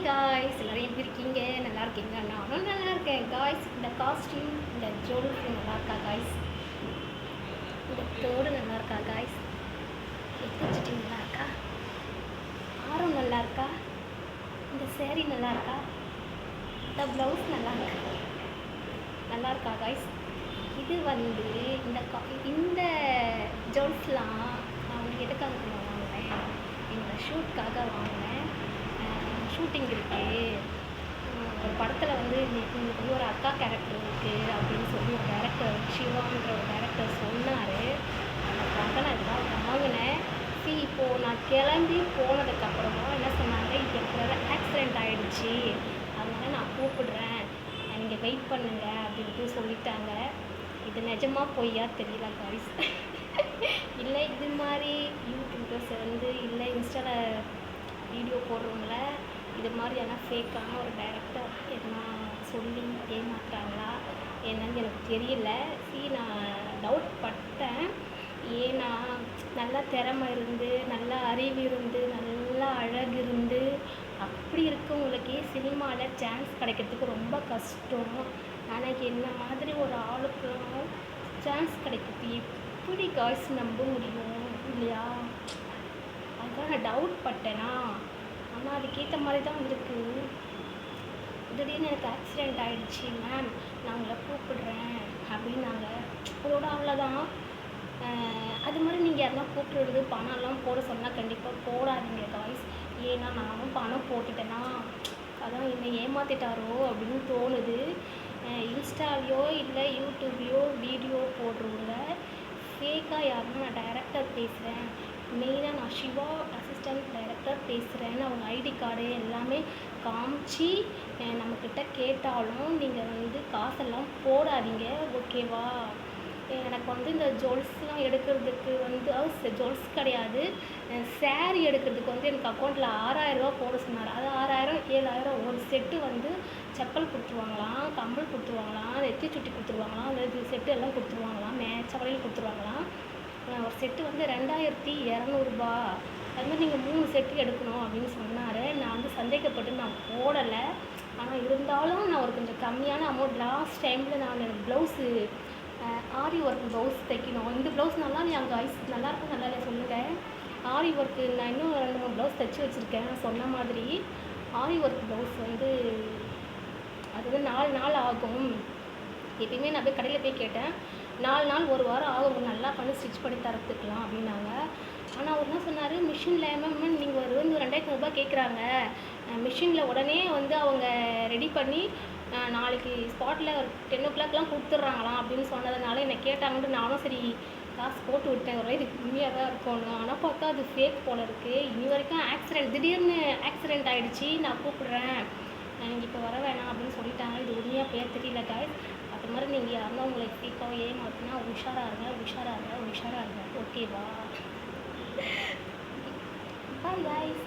Hi guys எல்லாரும் எப்படி இருக்கீங்க? நல்லா இருக்கீங்க நானும் நல்லா இருக்கேன். காய்ஸ் இந்த காஸ்டியூம் இந்த ஜுவல்ஸ் நல்லா இருக்கா காய்ஸ் இந்த தோடு நல்லா இருக்கா காய்ஸ் எடுத்து நல்லா இருக்கா? ஆரம் நல்லா இருக்கா? இந்த சேரீ நல்லா இருக்கா? இந்த ப்ளவுஸ் நல்லா இருக்கா? நல்லா இருக்கா காய்ஸ் இது வந்து இந்த கா இந்த ஜுவல்ஸ்லாம் நான் வந்து எதுக்காக தெரியுமா வாங்கினேன் என்னோடய ஷூட்காக வாங்கினேன். ஷூட்டிங் இருக்குது ஒரு படத்தில் வந்து உங்களுக்கு வந்து ஒரு அக்கா கேரக்டர் இருக்குது அப்படின்னு சொல்லி ஒரு கேரக்டர் சிவான்ற ஒரு டேரக்டர் சொன்னார். அதுக்காக நான் இதெல்லாம் வாங்கினேன். சி இப்போது நான் கிளம்பி போனதுக்கப்புறமா என்ன சொன்னாங்க இப்போ இருக்கிற ஆக்சிடெண்ட் ஆகிடுச்சி அதனால் நான் கூப்பிடுறேன். நீங்கள் வெயிட் பண்ணுங்க அப்படின்ட்டு சொல்லிட்டாங்க. இது நிஜமாக பொய்யா தெரியல காய்ஸ் இல்லை இது மாதிரி யூடியூபர்ஸ் வந்து இல்லை இன்ஸ்டாவில் வீடியோ போடுறவங்கள இது மாதிரியான ஃபேக்கான ஒரு டைரக்டர் எதுனா சொல்லி ஏமாத்துறாங்களா என்னன்னு எனக்கு தெரியல. சி நான் டவுட் பட்டேன். ஏன்னா நல்லா திறமை இருந்து நல்லா அறிவு இருந்து நல்லா அழகு இருந்து அப்படி இருக்கவங்களுக்கே சினிமாவில் சான்ஸ் கிடைக்கிறதுக்கு ரொம்ப கஷ்டம். ஆனால் என்ன மாதிரி ஒரு ஆளுக்கும் சான்ஸ் கிடைக்கிறது எப்படி காய்ஸ் நம்ப முடியும்? இல்லையா? அதான் நான் டவுட் பட்டேனா? ஆனால் அதுக்கேற்ற மாதிரி தான் இருக்குது திடீர்னு எனக்கு ஆக்சிடெண்ட் ஆகிடுச்சி மேம் நான் உங்களை கூப்பிடுறேன். அப்படின்னாங்க அதோட அவ்வளோதான் அது மாதிரி நீங்கள் யாருன்னா கூப்பிடுறது பணம்லாம் போட சொன்னால் கண்டிப்பாக போடாதீங்க காய்ஸ் ஏன்னா நானும் பணம் போட்டுட்டேன்னா அதான் என்னை ஏமாற்றிட்டாரோ அப்படின்னு தோணுது. இன்ஸ்டாலையோ இல்லை யூடியூப்லேயோ வீடியோ போடுறவங்க ஃபேக்காக யாருன்னா நான் டைரக்டர் பேசுகிறேன் மெயினாக நான் சிவா பேசுகிறேன்னு அவங்க ஐடி கார்டு எல்லாமே காமிச்சு நம்மக்கிட்ட கேட்டாலும் நீங்கள் வந்து காசெல்லாம் போடாதீங்க ஓகேவா? எனக்கு வந்து இந்த ஜுவல்ஸ்லாம் எடுக்கிறதுக்கு வந்து ஜுவல்ஸ் கிடையாது. சேரீ எடுக்கிறதுக்கு வந்து எனக்கு அக்கௌண்ட்டில் ஆறாயிரரூவா போட சொன்னார். அது ஆறாயிரம் ஏழாயிரம் ஒரு செட்டு வந்து செப்பல் கொடுத்துருவாங்களாம் கம்பல் கொடுத்துருவாங்களாம் நெத்தி சுட்டி கொடுத்துருவாங்களாம் அந்த செட்டு எல்லாம் கொடுத்துருவாங்களாம் மேட்ச கொடுத்துருவாங்களாம். ஒரு செட்டு வந்து ரெண்டாயிரத்தி இரநூறுபா. அது மாதிரி நீங்கள் மூணு செட்டு எடுக்கணும் அப்படின்னு சொன்னார். நான் வந்து சந்தேகப்பட்டு நான் போடலை. ஆனால் இருந்தாலும் நான் ஒரு கொஞ்சம் கம்மியான அமௌண்ட் லாஸ்ட் டைமில் நான் எனக்கு ப்ளவுஸு ஆரி ஒர்க் ப்ளவுஸ் தைக்கணும். இந்த ப்ளவுஸ் நல்லா நீ அங்கே ஐஸ் நல்லா இருக்கும் நல்லா இல்லை சொல்லுங்கள் ஆரி ஒர்க்கு நான் இன்னும் ரெண்டு மூணு ப்ளவுஸ் தைச்சி வச்சுருக்கேன். சொன்ன மாதிரி ஆரி ஒர்க் ப்ளவுஸ் வந்து அது வந்து நாலு நாள் ஆகும். எப்பயுமே நான் போய் கடையில் போய் கேட்டேன். நாலு நாள் ஒரு வாரம் ஆகும். நல்லா பண்ணி ஸ்டிச் பண்ணி தரத்துக்கலாம் அப்படின்னாங்க. ஆனால் அவர் என்ன சொன்னார்? மிஷினில் மேம் நீங்கள் ஒரு வந்து ரெண்டாயிரத்தி ரூபாய் கேட்குறாங்க மிஷினில் உடனே வந்து அவங்க ரெடி பண்ணி நாளைக்கு ஸ்பாட்டில் ஒரு டென் ஓ கிளாக்லாம் கொடுத்துட்றாங்களாம் அப்படின்னு சொன்னதுனால என்னை கேட்டாங்கன்ட்டு நானும் சரி காசு போட்டு விட்டேன். ஒரு இது உண்மையாக தான் இருக்கணும் ஆனால் பார்த்தா அது ஃபேக் போல இருக்குது இனி வரைக்கும் ஆக்சிடெண்ட் திடீர்னு ஆக்சிடெண்ட் ஆகிடுச்சி நான் கூப்பிட்றேன். இப்போ வர வேணாம் அப்படின்னு சொல்லிட்டாங்க. இது உண்மையாக பேர் தெரியல காய்ஸ் அது மாதிரி நீங்கள் யாருன்னா உங்களை ஃபேக்காக ஏமாத்தினா உஷாராக இருங்க உஷாராக இருங்க உஷாராக இருங்க. ஓகேவா பாய் காய்ஸ்